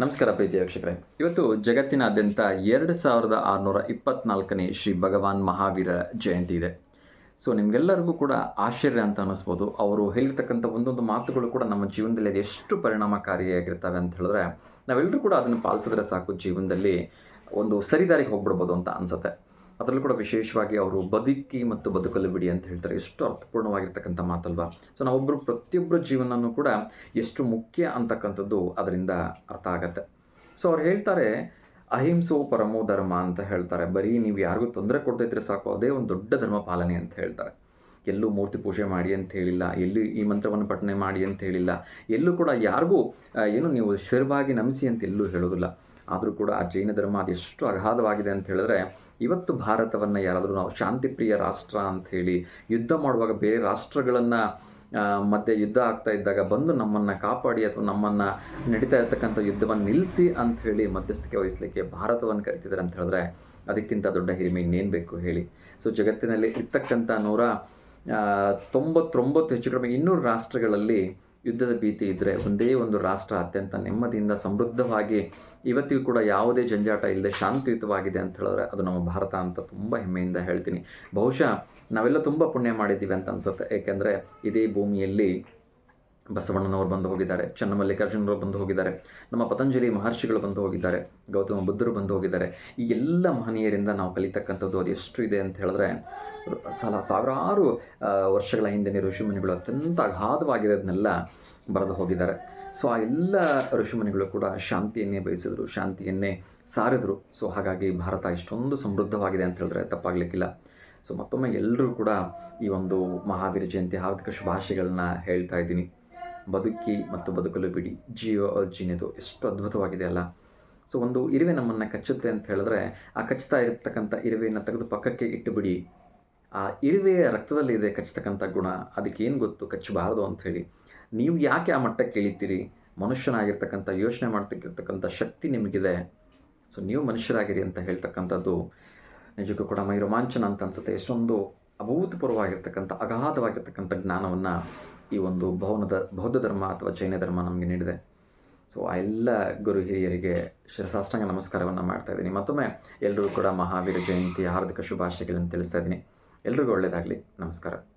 ನಮಸ್ಕಾರ ಪ್ರೀತಿ ವೀಕ್ಷಕರೇ. ಇವತ್ತು ಜಗತ್ತಿನಾದ್ಯಂತ ಎರಡು ಸಾವಿರದ ಆರುನೂರ ಇಪ್ಪತ್ನಾಲ್ಕನೇ ಶ್ರೀ ಭಗವಾನ್ ಮಹಾವೀರ ಜಯಂತಿ ಇದೆ. ಸೊ ನಿಮಗೆಲ್ಲರಿಗೂ ಕೂಡ ಆಶ್ಚರ್ಯ ಅಂತ ಅನ್ನಿಸ್ಬೋದು. ಅವರು ಹೇಳಿರ್ತಕ್ಕಂಥ ಒಂದೊಂದು ಮಾತುಗಳು ಕೂಡ ನಮ್ಮ ಜೀವನದಲ್ಲಿ ಅದು ಎಷ್ಟು ಪರಿಣಾಮಕಾರಿಯಾಗಿರ್ತವೆ ಅಂತ ಹೇಳಿದ್ರೆ, ನಾವೆಲ್ಲರೂ ಕೂಡ ಅದನ್ನು ಪಾಲಿಸಿದ್ರೆ ಸಾಕು ಜೀವನದಲ್ಲಿ ಒಂದು ಸರಿದಾರಿಗೆ ಹೋಗ್ಬಿಡ್ಬೋದು ಅಂತ ಅನ್ಸುತ್ತೆ. ಅದರಲ್ಲೂ ಕೂಡ ವಿಶೇಷವಾಗಿ ಅವರು ಬದುಕಿ ಮತ್ತು ಬದುಕಲು ಬಿಡಿ ಅಂತ ಹೇಳ್ತಾರೆ. ಎಷ್ಟು ಅರ್ಥಪೂರ್ಣವಾಗಿರ್ತಕ್ಕಂಥ ಮಾತಲ್ವಾ? ಸೊ ನಾವೊಬ್ಬರು ಪ್ರತಿಯೊಬ್ಬರ ಜೀವನನೂ ಕೂಡ ಎಷ್ಟು ಮುಖ್ಯ ಅಂತಕ್ಕಂಥದ್ದು ಅದರಿಂದ ಅರ್ಥ ಆಗತ್ತೆ. ಸೊ ಅವ್ರು ಹೇಳ್ತಾರೆ ಅಹಿಂಸೋ ಪರಮೋ ಧರ್ಮ ಅಂತ ಹೇಳ್ತಾರೆ. ಬರೀ ನೀವು ಯಾರಿಗೂ ತೊಂದರೆ ಕೊಡ್ತಾ ಸಾಕು, ಅದೇ ಒಂದು ದೊಡ್ಡ ಧರ್ಮ ಪಾಲನೆ ಅಂತ ಹೇಳ್ತಾರೆ. ಎಲ್ಲೂ ಮೂರ್ತಿ ಪೂಜೆ ಮಾಡಿ ಅಂತ ಹೇಳಿಲ್ಲ, ಎಲ್ಲೂ ಈ ಮಂತ್ರವನ್ನು ಪಠನೆ ಮಾಡಿ ಅಂತ ಹೇಳಿಲ್ಲ, ಎಲ್ಲೂ ಕೂಡ ಯಾರಿಗೂ ಏನು ನೀವು ಶಿರವಾಗಿ ನಮಿಸಿ ಅಂತ ಎಲ್ಲೂ ಹೇಳೋದಿಲ್ಲ. ಆದರೂ ಕೂಡ ಆ ಜೈನ ಧರ್ಮ ಅದೆಷ್ಟು ಅಗಾಧವಾಗಿದೆ ಅಂತ ಹೇಳಿದ್ರೆ, ಇವತ್ತು ಭಾರತವನ್ನು ಯಾರಾದರೂ ನಾವು ಶಾಂತಿಪ್ರಿಯ ರಾಷ್ಟ್ರ ಅಂತ ಹೇಳಿ ಯುದ್ಧ ಮಾಡುವಾಗ ಬೇರೆ ರಾಷ್ಟ್ರಗಳನ್ನು ಮತ್ತೆ ಯುದ್ಧ ಆಗ್ತಾ ಇದ್ದಾಗ ಬಂದು ನಮ್ಮನ್ನು ಕಾಪಾಡಿ ಅಥವಾ ನಮ್ಮನ್ನು ನಡೀತಾ ಇರ್ತಕ್ಕಂಥ ಯುದ್ಧವನ್ನು ನಿಲ್ಲಿಸಿ ಅಂತ ಹೇಳಿ ಮಧ್ಯಸ್ಥಿಕೆ ವಹಿಸಲಿಕ್ಕೆ ಭಾರತವನ್ನು ಕರಿತಿದ್ದಾರೆ ಅಂತ ಹೇಳಿದ್ರೆ ಅದಕ್ಕಿಂತ ದೊಡ್ಡ ಹಿರಿಮೆ ಇನ್ನೇನು ಬೇಕು ಹೇಳಿ. ಸೊ ಜಗತ್ತಿನಲ್ಲಿ ಇರ್ತಕ್ಕಂಥ ನೂರ ತೊಂಬತ್ತೊಂಬತ್ತು, ಹೆಚ್ಚು ಕಡಿಮೆ ಇನ್ನೂರು ರಾಷ್ಟ್ರಗಳಲ್ಲಿ ಯುದ್ಧದ ಭೀತಿ ಇದ್ದರೆ ಒಂದೇ ಒಂದು ರಾಷ್ಟ್ರ ಅತ್ಯಂತ ನೆಮ್ಮದಿಯಿಂದ ಸಮೃದ್ಧವಾಗಿ ಇವತ್ತಿಗೂ ಕೂಡ ಯಾವುದೇ ಜಂಜಾಟ ಇಲ್ಲದೆ ಶಾಂತಿಯುತವಾಗಿದೆ ಅಂತ ಹೇಳಿದ್ರೆ ಅದು ನಮ್ಮ ಭಾರತ ಅಂತ ತುಂಬ ಹೆಮ್ಮೆಯಿಂದ ಹೇಳ್ತೀನಿ. ಬಹುಶಃ ನಾವೆಲ್ಲ ತುಂಬ ಪುಣ್ಯ ಮಾಡಿದ್ದೀವಿ ಅಂತ ಅನ್ಸುತ್ತೆ. ಏಕೆಂದರೆ ಇದೇ ಭೂಮಿಯಲ್ಲಿ ಬಸವಣ್ಣನವರು ಬಂದು ಹೋಗಿದ್ದಾರೆ, ಚನ್ನಮಲ್ಲಿಕಾರ್ಜುನರು ಬಂದು ಹೋಗಿದ್ದಾರೆ, ನಮ್ಮ ಪತಂಜಲಿ ಮಹರ್ಷಿಗಳು ಬಂದು ಹೋಗಿದ್ದಾರೆ, ಗೌತಮ ಬುದ್ಧರು ಬಂದು ಹೋಗಿದ್ದಾರೆ. ಈ ಎಲ್ಲ ಮಹನೀಯರಿಂದ ನಾವು ಕಲಿತಕ್ಕಂಥದ್ದು ಅದು ಎಷ್ಟು ಇದೆ ಅಂತ ಹೇಳಿದ್ರೆ, ಸಲ ಸಾವಿರಾರು ವರ್ಷಗಳ ಹಿಂದಿನ ಋಷಿಮುನಿಗಳು ಅತ್ಯಂತ ಅಗಾಧವಾಗಿರೋದನ್ನೆಲ್ಲ ಬರೆದು ಹೋಗಿದ್ದಾರೆ. ಸೊ, ಆ ಎಲ್ಲ ಋಷಿಮುನಿಗಳು ಕೂಡ ಶಾಂತಿಯನ್ನೇ ಬಯಸಿದ್ರು, ಶಾಂತಿಯನ್ನೇ ಸಾರಿದ್ರು. ಸೊ, ಹಾಗಾಗಿ ಭಾರತ ಇಷ್ಟೊಂದು ಸಮೃದ್ಧವಾಗಿದೆ ಅಂತ ಹೇಳಿದ್ರೆ ತಪ್ಪಾಗಲಿಕ್ಕಿಲ್ಲ. ಸೊ, ಮತ್ತೊಮ್ಮೆ ಎಲ್ಲರೂ ಕೂಡ ಈ ಒಂದು ಮಹಾವೀರ ಜಯಂತಿ ಹಾರ್ದಿಕ ಶುಭಾಶಯಗಳನ್ನ ಹೇಳ್ತಾ ಇದ್ದೀನಿ. ಬದುಕಿ ಮತ್ತು ಬದುಕಲು ಬಿಡಿ. ಜಿಯೋ ಅರ್ಜಿನಿದು ಎಷ್ಟು ಅದ್ಭುತವಾಗಿದೆ ಅಲ್ಲ. ಸೊ, ಒಂದು ಇರುವೆ ನಮ್ಮನ್ನು ಕಚ್ಚುತ್ತೆ ಅಂತ ಹೇಳಿದ್ರೆ, ಆ ಕಚ್ಚುತ್ತಾ ಇರತಕ್ಕಂಥ ಇರುವೆಯನ್ನು ತೆಗೆದು ಪಕ್ಕಕ್ಕೆ ಇಟ್ಟುಬಿಡಿ. ಆ ಇರುವೆಯ ರಕ್ತದಲ್ಲಿ ಇದೆ ಕಚ್ಚತಕ್ಕಂಥ ಗುಣ ಅದಕ್ಕೆ ಏನು ಗೊತ್ತು? ಕಚ್ಚಬಾರದು ಅಂತ ಹೇಳಿ. ನೀವು ಯಾಕೆ ಆ ಮಟ್ಟಕ್ಕೆ ಇಳಿತೀರಿ ಮನುಷ್ಯನಾಗಿರ್ತಕ್ಕಂಥ, ಯೋಚನೆ ಮಾಡ್ತಕ್ಕಿರ್ತಕ್ಕಂಥ ಶಕ್ತಿ ನಿಮಗಿದೆ. ಸೊ, ನೀವು ಮನುಷ್ಯರಾಗಿರಿ ಅಂತ ಹೇಳ್ತಕ್ಕಂಥದ್ದು ನಿಜಕ್ಕೂ ಕೂಡ ಮೈ ರೋಮಾಂಚನ ಅಂತ ಅನ್ಸುತ್ತೆ. ಎಷ್ಟೊಂದು ಅಭೂತಪೂರ್ವವಾಗಿರ್ತಕ್ಕಂಥ, ಅಗಾಧವಾಗಿರ್ತಕ್ಕಂಥ ಜ್ಞಾನವನ್ನು ಈ ಒಂದು ಭವನದ ಬೌದ್ಧ ಧರ್ಮ ಅಥವಾ ಜೈನ ಧರ್ಮ ನಮಗೆ ನೀಡಿದೆ. ಸೊ ಆ ಎಲ್ಲ ಗುರು ಹಿರಿಯರಿಗೆ ಶಿರಸಾಷ್ಟಾಂಗ ನಮಸ್ಕಾರವನ್ನು ಮಾಡ್ತಾ ಇದ್ದೀನಿ. ಮತ್ತೊಮ್ಮೆ ಎಲ್ಲರಿಗೂ ಕೂಡ ಮಹಾವೀರ ಜಯಂತಿ, ಹಾರ್ದಿಕ ಶುಭಾಶಯಗಳನ್ನು ತಿಳಿಸ್ತಾ ಇದ್ದೀನಿ. ಎಲ್ರಿಗೂ ಒಳ್ಳೆಯದಾಗಲಿ ನಮಸ್ಕಾರ.